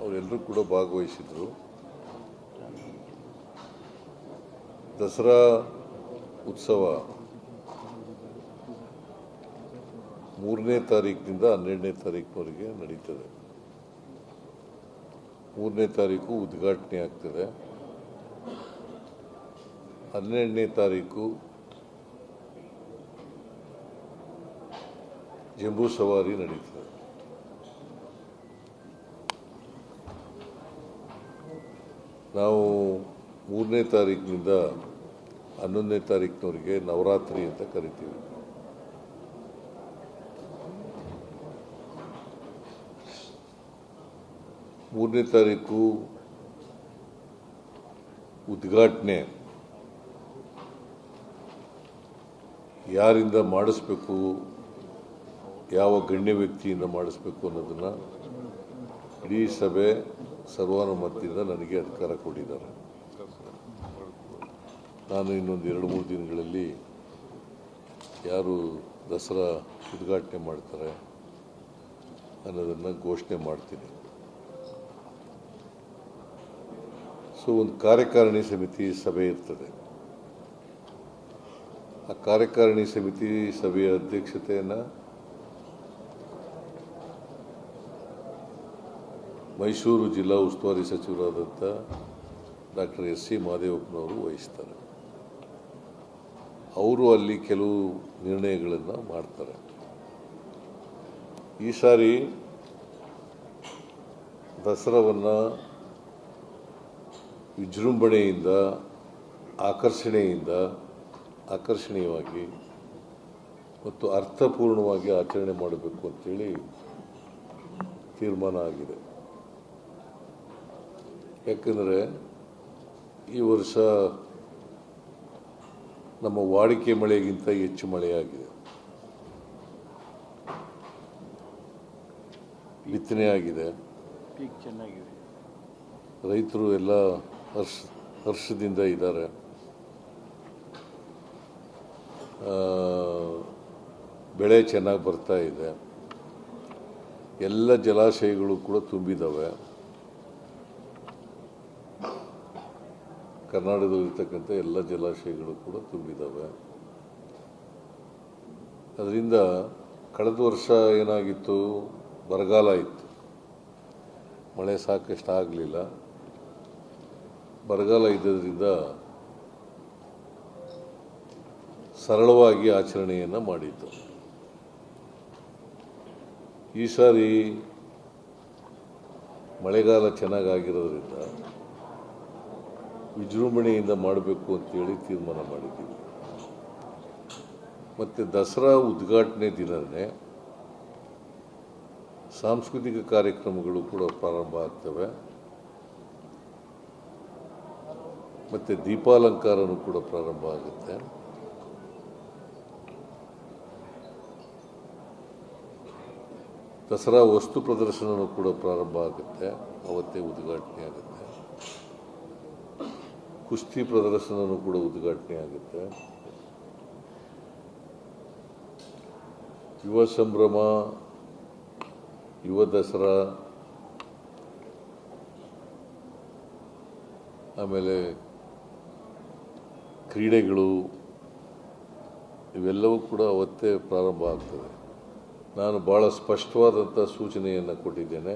ಅವರೆಲ್ಲರೂ ಕೂಡ ಭಾಗವಹಿಸಿದರು. ದಸರಾ ಉತ್ಸವ ಮೂರನೇ ತಾರೀಕಿನಿಂದ ಹನ್ನೆರಡನೇ ತಾರೀಕಿನವರೆಗೆ ನಡೀತದೆ. ಮೂರನೇ ತಾರೀಕು ಉದ್ಘಾಟನೆ ಆಗ್ತದೆ. ಹನ್ನೆರಡನೇ ತಾರೀಕು ಜಂಬೂ ಸವಾರಿ ನಡೀತದೆ. ನಾವು ಮೂರನೇ ತಾರೀಕಿನಿಂದ ಹನ್ನೊಂದನೇ ತಾರೀಕಿನವರೆಗೆ ನವರಾತ್ರಿ ಅಂತ ಕರಿತೀವಿ. ಮೂರನೇ ತಾರೀಕು ಉದ್ಘಾಟನೆ. ಯಾರಿಂದ ಮಾಡಿಸ್ಬೇಕು, ಯಾವ ಗಣ್ಯ ವ್ಯಕ್ತಿಯಿಂದ ಮಾಡಿಸ್ಬೇಕು ಅನ್ನೋದನ್ನು ಇಡೀ ಸಭೆ ಸರ್ವಾನುಮತದಿಂದ ನನಗೆ ಅಧಿಕಾರ ಕೊಟ್ಟಿದ್ದಾರೆ. ನಾನು ಇನ್ನೊಂದು ಎರಡು, ಮೂರು ದಿನಗಳಲ್ಲಿ ಯಾರು ದಸರಾ ಉದ್ಘಾಟನೆ ಮಾಡ್ತಾರೆ ಅನ್ನೋದನ್ನು ಘೋಷಣೆ ಮಾಡ್ತೀನಿ. ಸೊ, ಒಂದು ಕಾರ್ಯಕಾರಿಣಿ ಸಮಿತಿ ಸಭೆ ಇರ್ತದೆ. ಆ ಕಾರ್ಯಕಾರಿಣಿ ಸಮಿತಿ ಸಭೆಯ ಅಧ್ಯಕ್ಷತೆಯನ್ನು ಮೈಸೂರು ಜಿಲ್ಲಾ ಉಸ್ತುವಾರಿ ಸಚಿವರಾದಂಥ ಡಾಕ್ಟರ್ ಎಸ್ ಸಿ ಮಹದೇವಪ್ಪನವರು ವಹಿಸ್ತಾರೆ. ಅವರು ಅಲ್ಲಿ ಕೆಲವು ನಿರ್ಣಯಗಳನ್ನು ಮಾಡ್ತಾರೆ. ಈ ಸಾರಿ ದಸರಾವನ್ನು ವಿಜೃಂಭಣೆಯಿಂದ, ಆಕರ್ಷಣೆಯಿಂದ, ಆಕರ್ಷಣೀಯವಾಗಿ ಮತ್ತು ಅರ್ಥಪೂರ್ಣವಾಗಿ ಆಚರಣೆ ಮಾಡಬೇಕು ಅಂತೇಳಿ ತೀರ್ಮಾನ ಆಗಿದೆ. ಯಾಕಂದರೆ ಈ ವರ್ಷ ನಮ್ಮ ವಾಡಿಕೆ ಮಳೆಗಿಂತ ಹೆಚ್ಚು ಮಳೆಯಾಗಿದೆ. ಬಿತ್ತನೆ ಆಗಿದೆ. ಚೆನ್ನಾಗಿದೆ. ರೈತರು ಎಲ್ಲ ಹರ್ಷ ಹರ್ಷದಿಂದ ಇದ್ದಾರೆ. ಬೆಳೆ ಚೆನ್ನಾಗಿ ಬರ್ತಾ ಇದೆ. ಎಲ್ಲ ಜಲಾಶಯಗಳು ಕೂಡ ತುಂಬಿದ್ದಾವೆ ಕರ್ನಾಟಕದಲ್ಲಿರ್ತಕ್ಕಂಥ ಎಲ್ಲ ಜಲಾಶಯಗಳು ಕೂಡ ತುಂಬಿದ್ದಾವೆ ಅದರಿಂದ ಕಳೆದ ವರ್ಷ ಏನಾಗಿತ್ತು? ಬರಗಾಲ ಇತ್ತು. ಮಳೆ ಸಾಕಷ್ಟು ಆಗಲಿಲ್ಲ. ಬರಗಾಲ ಇದ್ದದ್ರಿಂದ ಸರಳವಾಗಿ ಆಚರಣೆಯನ್ನು ಮಾಡಿತ್ತು ಈ ಸಾರಿ ಮಳೆಗಾಲ ಚೆನ್ನಾಗಾಗಿರೋದ್ರಿಂದ ವಿಜೃಂಭಣೆಯಿಂದ ಮಾಡಬೇಕು ಅಂತೇಳಿ ತೀರ್ಮಾನ ಮಾಡಿದ್ದೀವಿ. ಮತ್ತು ದಸರಾ ಉದ್ಘಾಟನೆ ದಿನವೇ ಸಾಂಸ್ಕೃತಿಕ ಕಾರ್ಯಕ್ರಮಗಳು ಕೂಡ ಪ್ರಾರಂಭ ಆಗ್ತವೆ. ಮತ್ತು ದೀಪಾಲಂಕಾರನೂ ಕೂಡ ಪ್ರಾರಂಭ ಆಗುತ್ತೆ. ದಸರಾ ವಸ್ತು ಪ್ರದರ್ಶನವೂ ಕೂಡ ಪ್ರಾರಂಭ ಆಗುತ್ತೆ, ಅವತ್ತೇ ಉದ್ಘಾಟನೆ ಆಗುತ್ತೆ. ಕುಸ್ತಿ ಪ್ರದರ್ಶನವೂ ಕೂಡ ಉದ್ಘಾಟನೆ ಆಗುತ್ತೆ. ಯುವ ಸಂಭ್ರಮ, ಯುವ ದಸರಾ, ಆಮೇಲೆ ಕ್ರೀಡೆಗಳು, ಇವೆಲ್ಲವೂ ಕೂಡ ಅವತ್ತೇ ಪ್ರಾರಂಭ ಆಗ್ತದೆ. ನಾನು ಭಾಳ ಸ್ಪಷ್ಟವಾದಂಥ ಸೂಚನೆಯನ್ನು ಕೊಟ್ಟಿದ್ದೇನೆ.